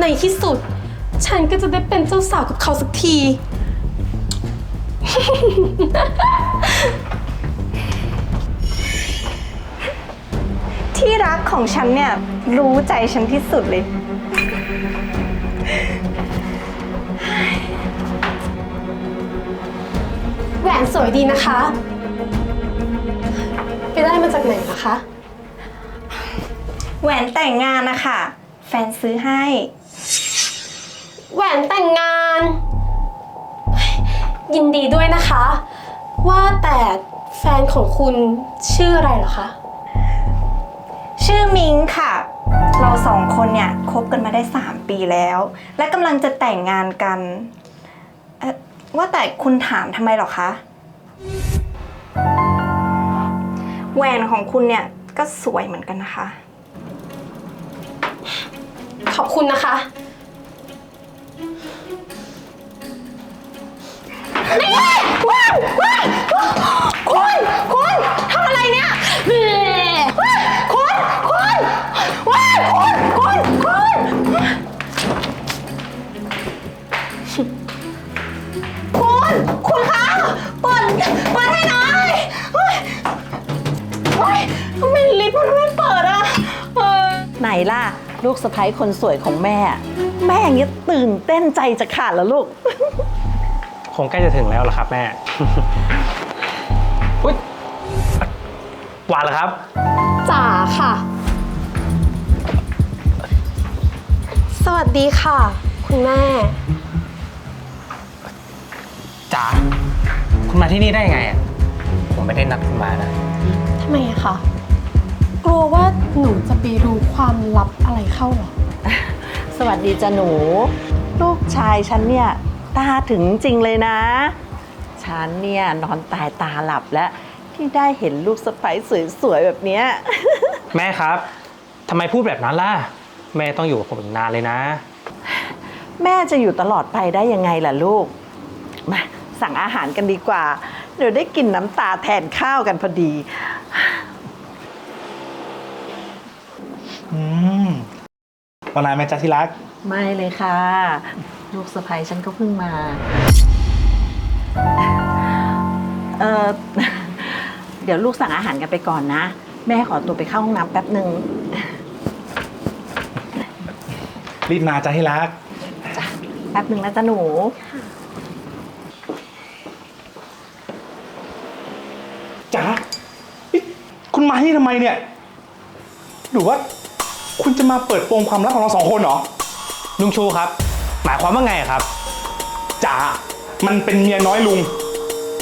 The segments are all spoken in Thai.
ในที่สุด ฉันก็จะได้เป็นเจ้าสาวกับเขาสักที ที่รักของฉันเนี่ย รู้ใจฉันที่สุดเลย แหวนสวยดีนะคะ ไปได้มาจากไหนนะคะ แหวนแต่งงานนะคะ แฟนซื้อให้ แหวนแต่งงาน ยินดีด้วยนะคะ ว่าแต่แฟนของคุณชื่ออะไรเหรอคะ ชื่อมิงค่ะ เราสองคนเนี่ยคบกันมาได้ 3 ปีแล้ว และกำลังจะแต่งงานกันเอ่อว่าแต่คุณถามทำไมหรอคะ แหวนของคุณเนี่ยก็สวยเหมือนกันนะคะ ขอบคุณนะคะ คุณคุณทำอะไรเนี่ยคุณคุณว้ายคุณคุณคุณคุณคะเปิดเปิดให้หน่อยเฮ้ยเฮ้ยทำไมลิฟต์มันไม่เปิดอะเออ ไหนล่ะ ลูกสะใภ้คนสวยของแม่ แม่อย่างนี้ตื่นเต้นใจจะขาดแล้วลูกค งใกล้จะถึงแล้วล่ะครับแม่ อุ๊ยหวานเหรอครับ จ๋าค่ะ สวัสดีค่ะ คุณแม่ จ๋า คุณมาที่นี่ได้ยังไงอะ ผมไม่ได้นัดคุณมานะ ทำไมอะคะกลัวว่าหนูจะไปรู้ความลับอะไรเข้าเหรอ สวัสดีจ้ะหนู ลูกชายฉันเนี่ย ตาถึงจริงเลยนะ ฉันเนี่ยนอนตายตาหลับแล้วที่ได้เห็นลูกสะใภ้สวยๆแบบเนี้ย แม่ครับทำไมพูดแบบนั้นล่ะ แม่ต้องอยู่กับผมอีกนานเลยนะ แม่จะอยู่ตลอดไปได้ยังไงล่ะลูก มาสั่งอาหารกันดีกว่า เดี๋ยวได้กินน้ำตาแทนข้าวกันพอดี อืมตอนนานไหมจ๊ะที่รัก ไม่เลยค่ะ ลูกสะใภ้ฉันก็เพิ่งมา เออเดี๋ยวลูกสั่งอาหารกันไปก่อนนะ แม่ขอตัวไปเข้าห้องน้ำแป๊บหนึ่งรีบมาจ๊ะที่รัก แป๊บหนึ่งนะจ๊ะหนูจ๊ะนี่คุณมาที่นี่ทำไมเนี่ย หรือว่า คุณจะมาเปิดโปงความลับของเราสองคนเหรอ ลุงชูครับ หมายความว่าไงครับจ๋ามันเป็นเมียน้อยลุง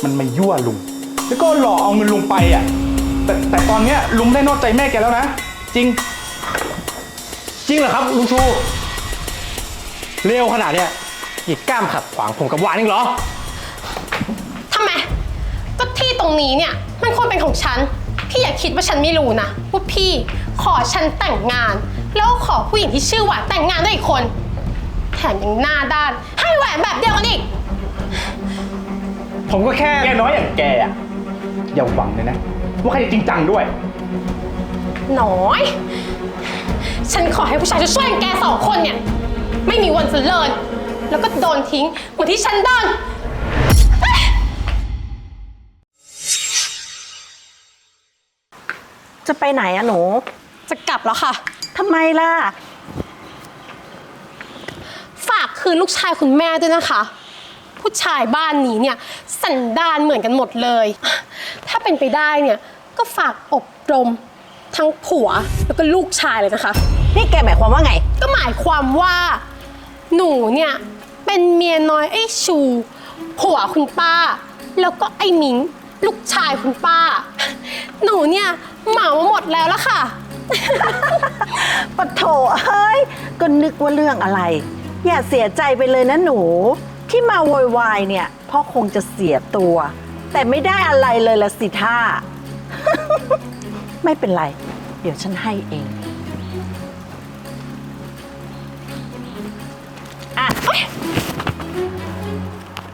มันมายั่วลุง แล้วก็หลอกเอาเงินลุงไปอะ แต่แต่ตอนเนี้ยลุงได้นอกใจแม่แกแล้วนะ จริง จริงเหรอครับ ลุงชูเร็วขนาดเนี้ยหยิกกล้ามขัดขวางผมกับหวานอีกเหรอ ทำไม ก็ที่ตรงนี้เนี่ย มันควรเป็นของฉัน พี่อย่าคิดว่าฉันไม่รู้นะว่าพี่ขอฉันแต่งงาน แล้วขอผู้หญิงที่ชื่อหวานแต่งงานด้วยอีกคน แถมยังหน้าด้าน ให้แหวนแบบเดียวกันอีก ผมก็แค่แกน้อยอย่างแกอะอย่าหวังเลยนะ ว่าใครจะจริงจังด้วยน้อย ฉันขอให้ผู้ชายช่วยๆอย่างแกสองคนเนี่ย ไม่มีวันเจริญแล้วก็โดนทิ้งเหมือนที่ฉันโดน จะไปไหนอะหนู จะกลับแล้วค่ะ ทำไมล่ะ ฝากคืนลูกชายคุณแม่ด้วยนะคะ ผู้ชายบ้านนี้เนี่ยสันดานเหมือนกันหมดเลย ถ้าเป็นไปได้เนี่ยก็ฝากอบรมทั้งผัวแล้วก็ลูกชายเลยนะคะ นี่แกหมายความว่าไง ก็หมายความว่า หนูเนี่ย เป็นเมียน้อยไอ้ชู ผัวคุณป้า แล้วก็ไอ้มิง ลูกชายคุณป้า หนูเนี่ยเหมามาหมดแล้วละค่ะ ปะโถเฮ้ย ก็นึกว่าเรื่องอะไร อย่าเสียใจไปเลยนะหนู ที่มาโวยวายเนี่ยพ่อคงจะเสียตัว แต่ไม่ได้อะไรเลยละสิท่า ไม่เป็นไร เดี๋ยวฉันให้เองอะ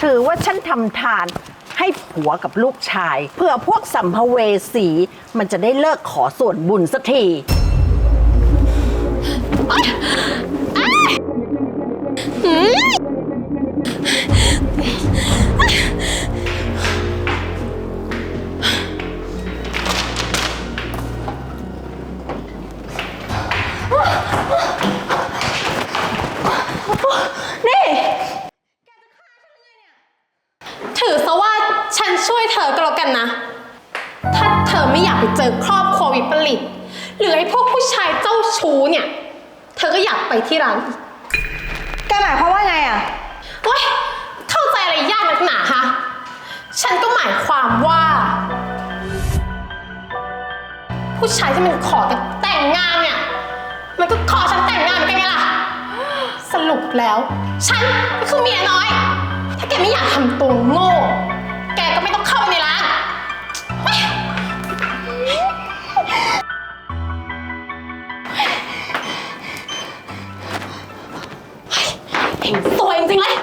ถือว่าฉันทำทานให้ผัวกับลูกชาย เพื่อพวกสัมภเวสี มันจะได้เลิกขอส่วนบุญสักที ถือซะว่าฉันช่วยเธอก็แล้วกันนะ ถ้าเธอไม่อยากไปเจอครอบครัววิปริหรือไอ้พวกผู้ชายเจ้าชู้เนี่ย เธอก็อยากไปที่ร้านอีก แกหมายความว่าไงอะเฮ้ยเข้าใจอะไรยากนักหนาฮะ ฉันก็หมายความว่า ผู้ชายที่มันขอแต่แต่งงานเนี่ย มันก็ขอฉันแต่งงานเหมือนกันไงล่ะ สรุปแล้ว ฉันก็คือเมียน้อย ถ้าแกไม่อยากทำตัวโง่ เห็นสวยจริงๆเลย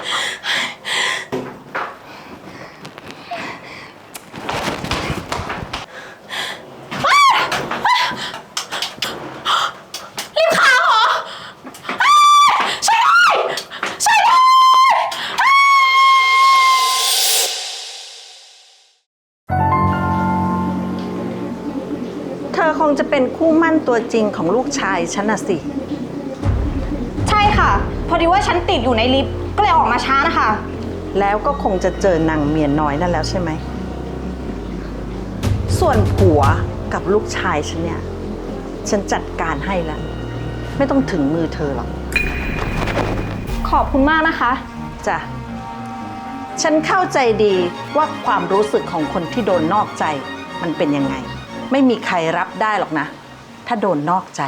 รีบขาวเหรออ้าวช่วยด้วยช่วยด้วย เธอคงจะเป็นคู่มั่นตัวจริงของลูกชายฉันน่ะสิ พอดีว่าฉันติดอยู่ในลิฟต์ก็เลยออกมาช้านะคะ แล้วก็คงจะเจอนางเมียน้อยนั่นแล้วใช่ไหม ส่วนผัวกับลูกชายฉันเนี่ย ฉันจัดการให้แล้ว ไม่ต้องถึงมือเธอหรอกขอบคุณมากนะคะ จ้ะ ฉันเข้าใจดีว่าความรู้สึกของคนที่โดนนอกใจมันเป็นยังไง ไม่มีใครรับได้หรอกนะ ถ้าโดนนอกใจ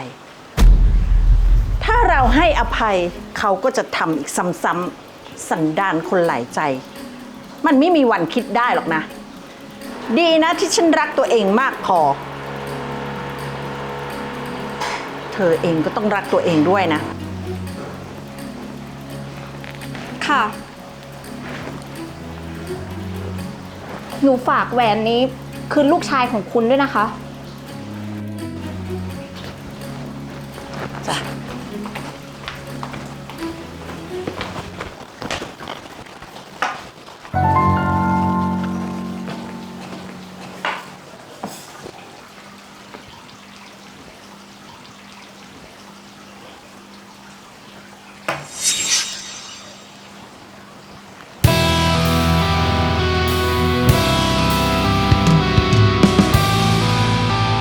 ถ้าเราให้อภัยเขาก็จะทำอีกซ้ำๆสันดานคนหลายใจ มันไม่มีวันคิดได้หรอกนะ ดีนะที่ฉันรักตัวเองมากพอ เธอเองก็ต้องรักตัวเองด้วยนะ ค่ะ หนูฝากแหวนนี้คืนลูกชายของคุณด้วยนะคะ 走